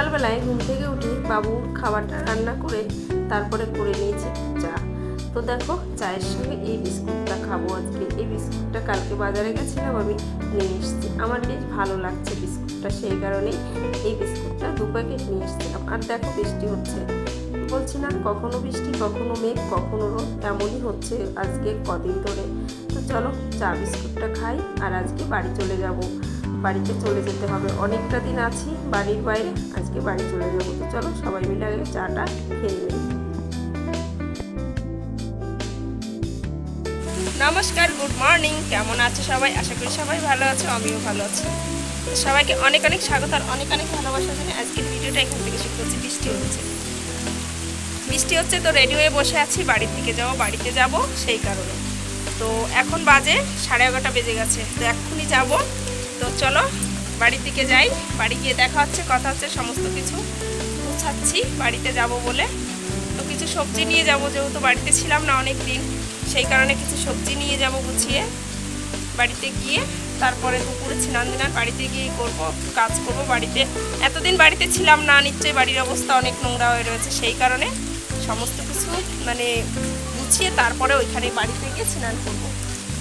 সকালবেলায় ঘুম থেকে উঠে বাবুর খাবারটা রান্না করে তারপরে করে নিয়েছি চা। তো দেখো, চায়ের সঙ্গে এই বিস্কুটটা খাব আজকে। এই বিস্কুটটা কালকে বাজারে গেছিলাম, আমি নিয়ে এসেছি। আমার বেশ ভালো লাগছে বিস্কুটটা, সেই কারণেই এই বিস্কুটটা দু প্যাকেট নিয়ে এসেছিলাম। আর দেখো, বৃষ্টি হচ্ছে। বলছি না, কখনো বৃষ্টি, কখনো মেঘ, কখনো রোদ এমনই হচ্ছে আজকে কদিন ধরে। তো চলো চা, বিস্কুটটা খাই আর আজকে বাড়ি চলে যাব। বাড়িতে চলে যেতে হবে। অনেকটা দিন আছি বাড়ির বাইরে, আজকে বাড়ি চলে যাব। তো চলো সবাই মিলে আগে চাটা খেয়ে নিই। নমস্কার, গুড মর্নিং। কেমন আছে সবাই? আশা করি সবাই ভালো আছো, আমিও ভালো আছি। সবাইকে অনেক অনেক স্বাগত আর অনেক অনেক ভালোবাসা জানি আজকের ভিডিওটা এখান থেকে শুরু করছি। বৃষ্টি হচ্ছে। বৃষ্টি হচ্ছে তো রেডি হয়ে বসে আছি, বাড়ির দিকে যাব, বাড়িতে যাব সেই কারণে। তো এখন বাজে সাড়ে এগারোটা বেজে গেছে। তো এক্ষুনি যাব তো চলো বাড়ির দিকে যাই। বাড়ি গিয়ে দেখা হচ্ছে, কথা হচ্ছে, সমস্ত কিছু গুছাচ্ছি। বাড়িতে যাব বলে তো কিছু সবজি নিয়ে যাব, যেহেতু বাড়িতে ছিলাম না অনেক দিন সেই কারণে কিছু সবজি নিয়ে যাব গুছিয়ে বাড়িতে গিয়ে। তারপরে দুপুরে স্নান দিনার বাড়িতে গিয়ে করব, কাজ করব বাড়িতে। এতদিন বাড়িতে ছিলাম না, নিশ্চয়ই বাড়ির অবস্থা অনেক নোংরা হয়ে রয়েছে, সেই কারণে সমস্ত কিছু মানে গুছিয়ে তারপরে ওইখানে বাড়িতে গিয়ে স্নান করব।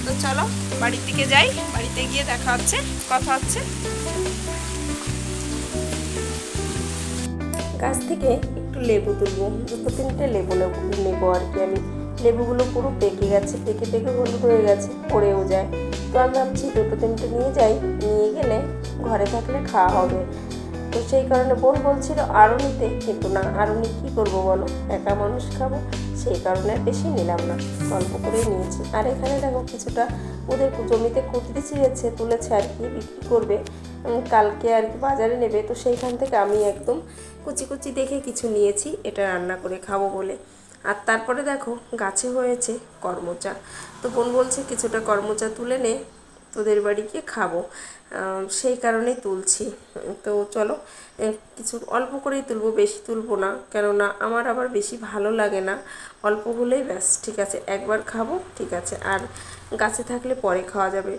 তো চলো, বাড়ির দিকে যাই, বাড়িতে গিয়ে দেখা হচ্ছে, কথা হচ্ছে। গাছ থেকে একটু লেবু তুলবো, দুটো তিনটে লেবু নেব নেব আর কি, আমি লেবুগুলো পুরো পেকে গেছে, পেকে পেকে হলুদ হয়ে গেছে, পড়েও যায়। তো আমি ভাবছি দুটো তিনটে নিয়ে যাই, নিয়ে গেলে ঘরে থাকলে খাওয়া হবে। তো সেই কারণে বোন বলছিল আরও নিতে কিন্তু না আরও নিয়ে কী করব বলো? একা মানুষ খাব? সেই কারণে বেশি নিলাম না, অল্প করেই নিয়েছি। আর এখানে দেখো কিছুটা ওদের জমিতে কুটরি ছিঁড়েছে, তুলেছে আর কি, বিক্রি করবে। কালকে আর কি বাজারে নেবে, তো সেইখান থেকে আমি একদম কুচি কুচি দেখে কিছু নিয়েছি, এটা রান্না করে খাব বলে। আর তারপরে দেখো, গাছে হয়েছে কর্মচা। তো বোন বলছে, কিছুটা কর্মচা তুলে নে তোদের বাড়ি গিয়ে খাব সেই কারণেই তুলছি। তো চলো কিছু অল্প করেই তুলবো, বেশি তুলবো না। কেননা আমার আবার বেশি ভালো লাগে না। অল্প হলেই ব্যাস, ঠিক আছে? একবার খাব, ঠিক আছে? আর গাছে থাকলে পরে খাওয়া যাবে।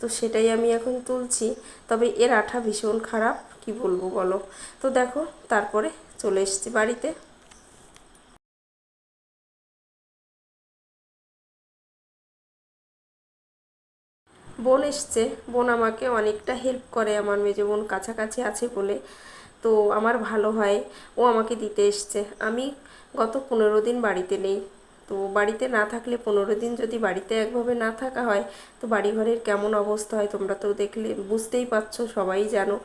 তো সেটাই আমি এখন তুলছি। তবে এর আঠা ভীষণ খারাপ, কি বলব বলো? তো দেখো, তারপরে চলে এসেছি বাড়িতে। বোন এসছে। বোন আমাকে অনেকটা হেল্প করে, আমার মেজো বোন কাছাকাছি আছে বলে। তো আমার ভালো হয়, ও আমাকে দিতে এসছে। আমি গত পনেরো দিন বাড়িতে নেই। তো বাড়িতে না থাকলে পনেরো দিন যদি বাড়িতে একভাবে না থাকা হয়, তো বাড়ি ঘরের কেমন অবস্থা হয় তোমরা তো দেখলে, বুঝতেই পারছ, সবাই জানো।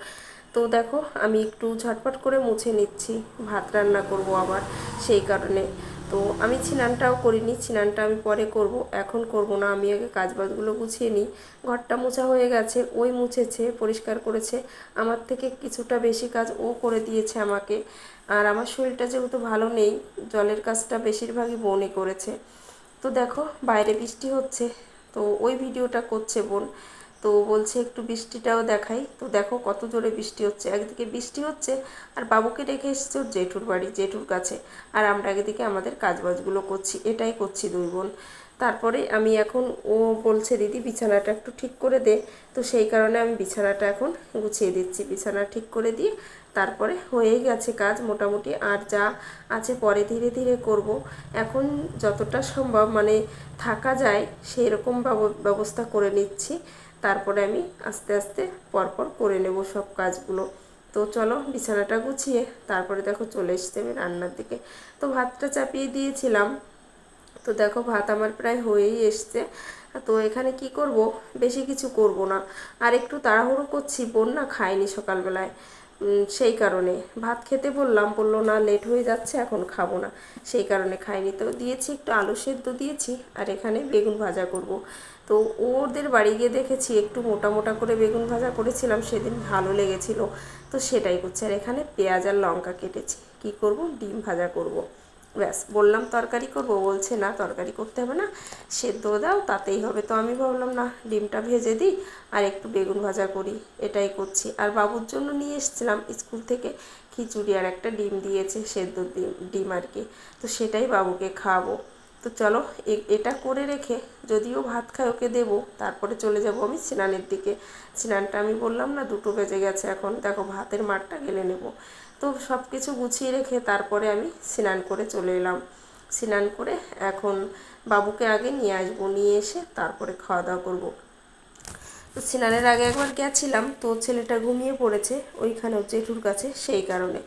তো দেখো, আমি একটু ঝটপট করে মুছে নিচ্ছি। ভাত রান্না করব আবার, সেই কারণে। তো আমি স্নানটাও করিনি, স্নানটা আমি পরে করব। এখন করব না, আমি আগে কাজবাজগুলো গুছিয়ে নিই। ঘরটা মোছা হয়ে গেছে, ওই মুছেছে, পরিষ্কার করেছে। আমার থেকে কিছুটা বেশি কাজ ও করে দিয়েছে আমাকে। আর আমার শরীরটা যেহেতু ভালো নেই, জলের কাজটা বেশিরভাগই বোনই করেছে। তো দেখো, বাইরে বৃষ্টি হচ্ছে, তো ওই ভিডিওটা করছে বোন। তো বলছে একটু বৃষ্টিটাও দেখাই। তো দেখো কত জোরে বৃষ্টি হচ্ছে। একদিকে বৃষ্টি হচ্ছে আর বাবুকে রেখে এসেছে ওর জেঠুর বাড়ি, জেঠুর কাছে। আর আমরা একদিকে আমাদের কাজবাজগুলো করছি, এটাই করছি দুই বোন। তারপরে আমি এখন, ও বলছে, দিদি, বিছানাটা একটু ঠিক করে দে। তো সেই কারণে আমি বিছানাটা এখন গুছিয়ে দিচ্ছি। বিছানা ঠিক করে দিয়ে তারপরে হয়েই গেছে কাজ মোটামুটি। আর যা আছে পরে ধীরে ধীরে করব। এখন যতটা সম্ভব মানে থাকা যায় সেই রকম ব্যবস্থা করে নিচ্ছি। তারপরে আমি আস্তে আস্তে পরপর করে নেব সব কাজগুলো। তো চলো বিছানাটা গুছিয়ে তারপরে দেখো চলে এসছে আমি রান্নার দিকে। তো ভাতটা চাপিয়ে দিয়েছিলাম। তো দেখো ভাত আমার প্রায় হয়েই এসছে। তো এখানে কি করব? বেশি কিছু করব না। আর একটু তাড়াহুড়ো করছি, বোন না খাইনি সকালবেলায়। সেই কারণে। ভাত খেতে বললাম, বলল, না লেট হয়ে যাচ্ছে, এখন খাব না। সেই কারণে খাইনি। তো দিয়েছি, একটু আলু সেদ্ধ দিয়েছি, আর এখানে বেগুন ভাজা করব। তো ওদের বাড়ি গিয়ে দেখেছি, একটু মোটা মোটা করে বেগুন ভাজা করেছিলাম, সেদিন ভালো লেগেছিল। তো সেটাই করছে। আর এখানে পেঁয়াজ আর লঙ্কা কেটেছি। কি করব? ডিম ভাজা করব। ব্যাস, বললাম তরকারি করব, বলছে না, তরকারি করতে হবে না, সেদ্ধ দাও, তাতেই হবে। তো আমি ভাবলাম, না, ডিমটা ভেজে দিই আর একটু বেগুন ভাজা করি। এটাই করছি। আর বাবুর জন্য নিয়ে এসেছিলাম স্কুল থেকে খিচুড়ি আর একটা ডিম দিয়েছে, সেদ্ধ ডিম ডিম আর কি। তো সেটাই বাবুকে খাওয়াবো। তো চলো এটা করে রেখে যদিও ভাত খাই, ওকে দেবো। তারপরে চলে যাব আমি স্নানের দিকে। স্নানটা আমি বললাম, না, দুটো বেজে গেছে এখন। দেখো, ভাতের মাঠটা গেলে নেব। তো সব কিছু গুছিয়ে রেখে তারপরে আমি স্নান করে চলে এলাম। স্নান করে এখন বাবুকে আগে নিয়ে আসব, নিয়ে এসে তারপরে খাওয়া দাওয়া করব। তো স্নানের আগে একবার গেছিলাম, তো ছেলেটা ঘুমিয়ে পড়েছে, ওইখানে জেঠুর কাছে সেই কারণে।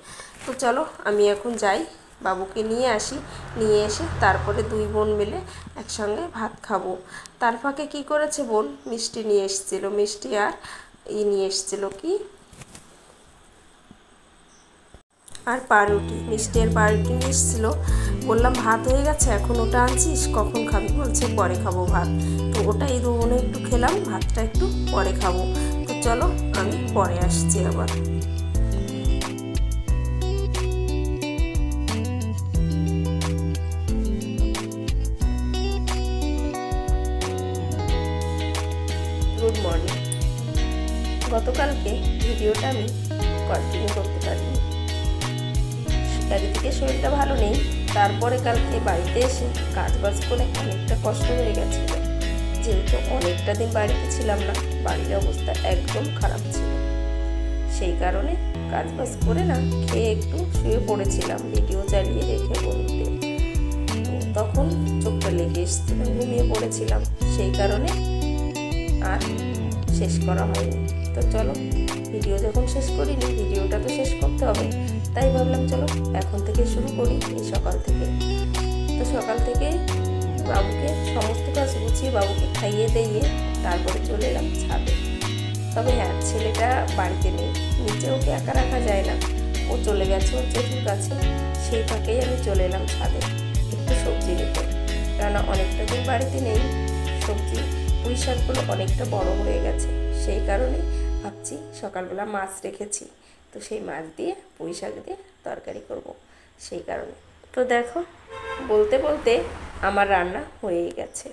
তো চলো আমি এখন যাই, বাবুকে নিয়ে আসি, নিয়ে এসে তারপরে দুই বোন মিলে একসঙ্গে ভাত খাব। তার ফাঁকে কী করেছে বোন? মিষ্টি নিয়ে এসেছিল, মিষ্টি আর ই নিয়ে এসেছিল, কি? আর পাউরুটি মিষ্টি আর পাউরুটি এসেছিল বললাম, ভাত হয়ে গেছে, এখন ওটা আনছিস? কখন খাবি? বলছে, পরে খাব ভাত। তো ওটা এই দুবোনে একটু খেলাম, ভাতটা একটু পরে খাব। তো চলো, আমি পরে আসছি আবার। গুড মর্নিং গতকালকে ভিডিওটা আমি কন্টিনিউ করতে পারিনি। একদিকে শরীরটা ভালো নেই, তারপরে কালকে বাড়িতে এসে কাজ বাজ করে অনেকটা কষ্ট হয়ে গেছিল। যেহেতু অনেকটা দিন বাড়িতে ছিলাম না, বাড়ির অবস্থা একদম খারাপ ছিল। সেই কারণে কাজ বাজ করে না খেয়ে একটু শুয়ে পড়েছিলাম, ভিডিও চালিয়ে রেখে বলতে। তখন চোখটা লেগে এসেছিল, ঘুমিয়ে পড়েছিলাম। সেই কারণে আর শেষ করা হয়নি। তো চলো, ভিডিও যখন শেষ করিনি, ভিডিওটা তো শেষ করতে হবে। তাই ভাবলাম, চলো, এখন থেকে শুরু করি এই সকাল থেকে। তো সকাল থেকে বাবুকে সমস্ত কাজ গুছিয়ে বাবুকে খাইয়ে দিয়ে তারপরে চলে এলাম ছাদে। তবে হ্যাঁ ছেলেটা বাড়িতে নেই, নিচে ওকে একা রাখা যায় না। ও চলে গেছে, ওর জেঠুর কাছে। সেই ফাঁকেই আমি চলে এলাম ছাদে একটু সবজি নিতে। কেননা অনেকটা দিন বাড়িতে নেই, সবজি পুঁই শাকগুলো অনেকটা বড় হয়ে গেছে। সেই কারণে ভাবছি সকালবেলা মাছ রেখেছি। তো সেই মাছ দিয়ে, পুঁই শাক দিয়ে তরকারি করব সেই কারণে। তো দেখো, বলতে বলতে আমার রান্না হয়েই গেছে।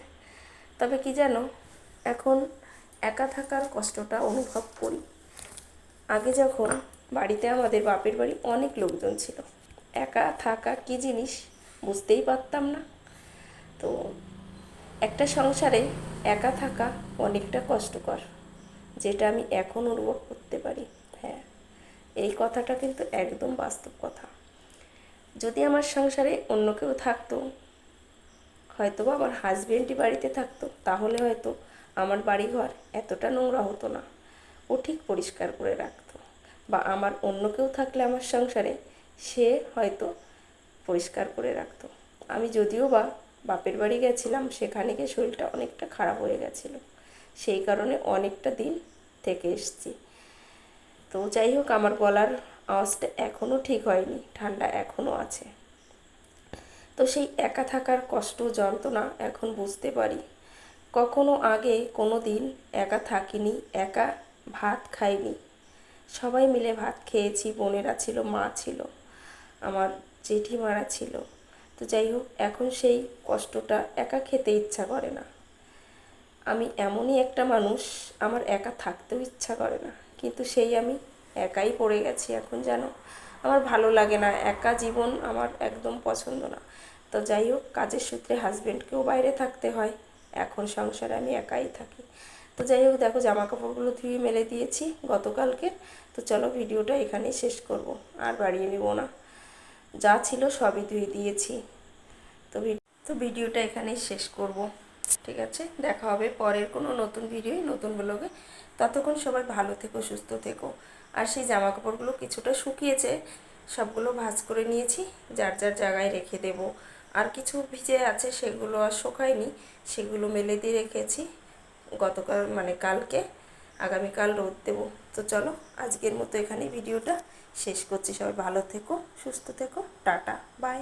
তবে কি জানো, এখন একা থাকার কষ্টটা অনুভব করি। আগে যখন বাড়িতে আমাদের বাপের বাড়ি অনেক লোকজন ছিল, একা থাকা কি জিনিস বুঝতেই পারতাম না। তো একটা সংসারে একা থাকা অনেকটা কষ্টকর, যেটা আমি এখন অনুভব করতে পারি। এই কথাটা কিন্তু একদম বাস্তব কথা। যদি আমার সংসারে অন্য কেউ থাকতো হয়তো বা আমার হাজবেন্ডই বাড়িতে থাকতো, তাহলে হয়তো আমার বাড়িঘর এতটা নোংরা হতো না। ও ঠিক পরিষ্কার করে রাখতো। বা আমার অন্য কেউ থাকলে আমার সংসারে সে হয়তো পরিষ্কার করে রাখতো। আমি যদিও বা বাপের বাড়ি গেছিলাম, সেখানে গিয়ে শরীরটা অনেকটা খারাপ হয়ে গেছিল। সেই কারণে অনেকটা দিন থেকে এসেছি। তো যাই হোক, আমার গলার আওয়াজটা এখনও ঠিক হয়নি, ঠান্ডা এখনও আছে। তো সেই একা থাকার কষ্ট, যন্ত্রণা এখন বুঝতে পারি। কখনো আগে কোনো দিন একা থাকিনি, একা ভাত খাইনি। সবাই মিলে ভাত খেয়েছি, বোনেরা ছিল, মা ছিল, আমার জেঠিমারা ছিল। তো যাই হোক, এখন সেই কষ্টটা একা খেতে ইচ্ছা করে না। আমি এমনই একটা মানুষ, আমার একা থাকতেও ইচ্ছা করে না। কিন্তু সেই আমি একাই পড়ে গেছি এখন জানো। আমার ভালো লাগে না, একা জীবন আমার একদম পছন্দ না। তো যাই হোক, কাজের সূত্রে হাজব্যান্ডকেও বাইরে থাকতে হয়, এখন সংসারে আমি একাই থাকি। তো যাই হোক, দেখো জামা কাপড়গুলো ধুয়ে মেলে দিয়েছি গতকালকে। তো চলো ভিডিওটা এখানেই শেষ করব, আর বাড়িয়ে নেব না। যা ছিল সবই ধুয়ে দিয়েছি। তো তো ভিডিওটা এখানেই শেষ করব। ঠিক আছে? দেখা হবে পরের কোনো নতুন ভিডিও নতুন ব্লগে। ততক্ষণ সবাই ভালো থেকো, সুস্থ থেকো। আর সেই জামা কাপড়গুলো কিছুটা শুকিয়েছে, সবগুলো ভাঁজ করে নিয়েছি, যার যার জায়গায় রেখে দেব। আর কিছু ভিজে আছে, সেগুলো আর শুকায়নি, সেগুলো মেলে দিয়ে রেখেছি। গতকাল মানে কালকে, আগামীকাল রোদ দেবো। তো চলো, আজকের মতো এখানে ভিডিওটা শেষ করছি। সবাই ভালো থেকো, সুস্থ থেকো। টাটা, বাই।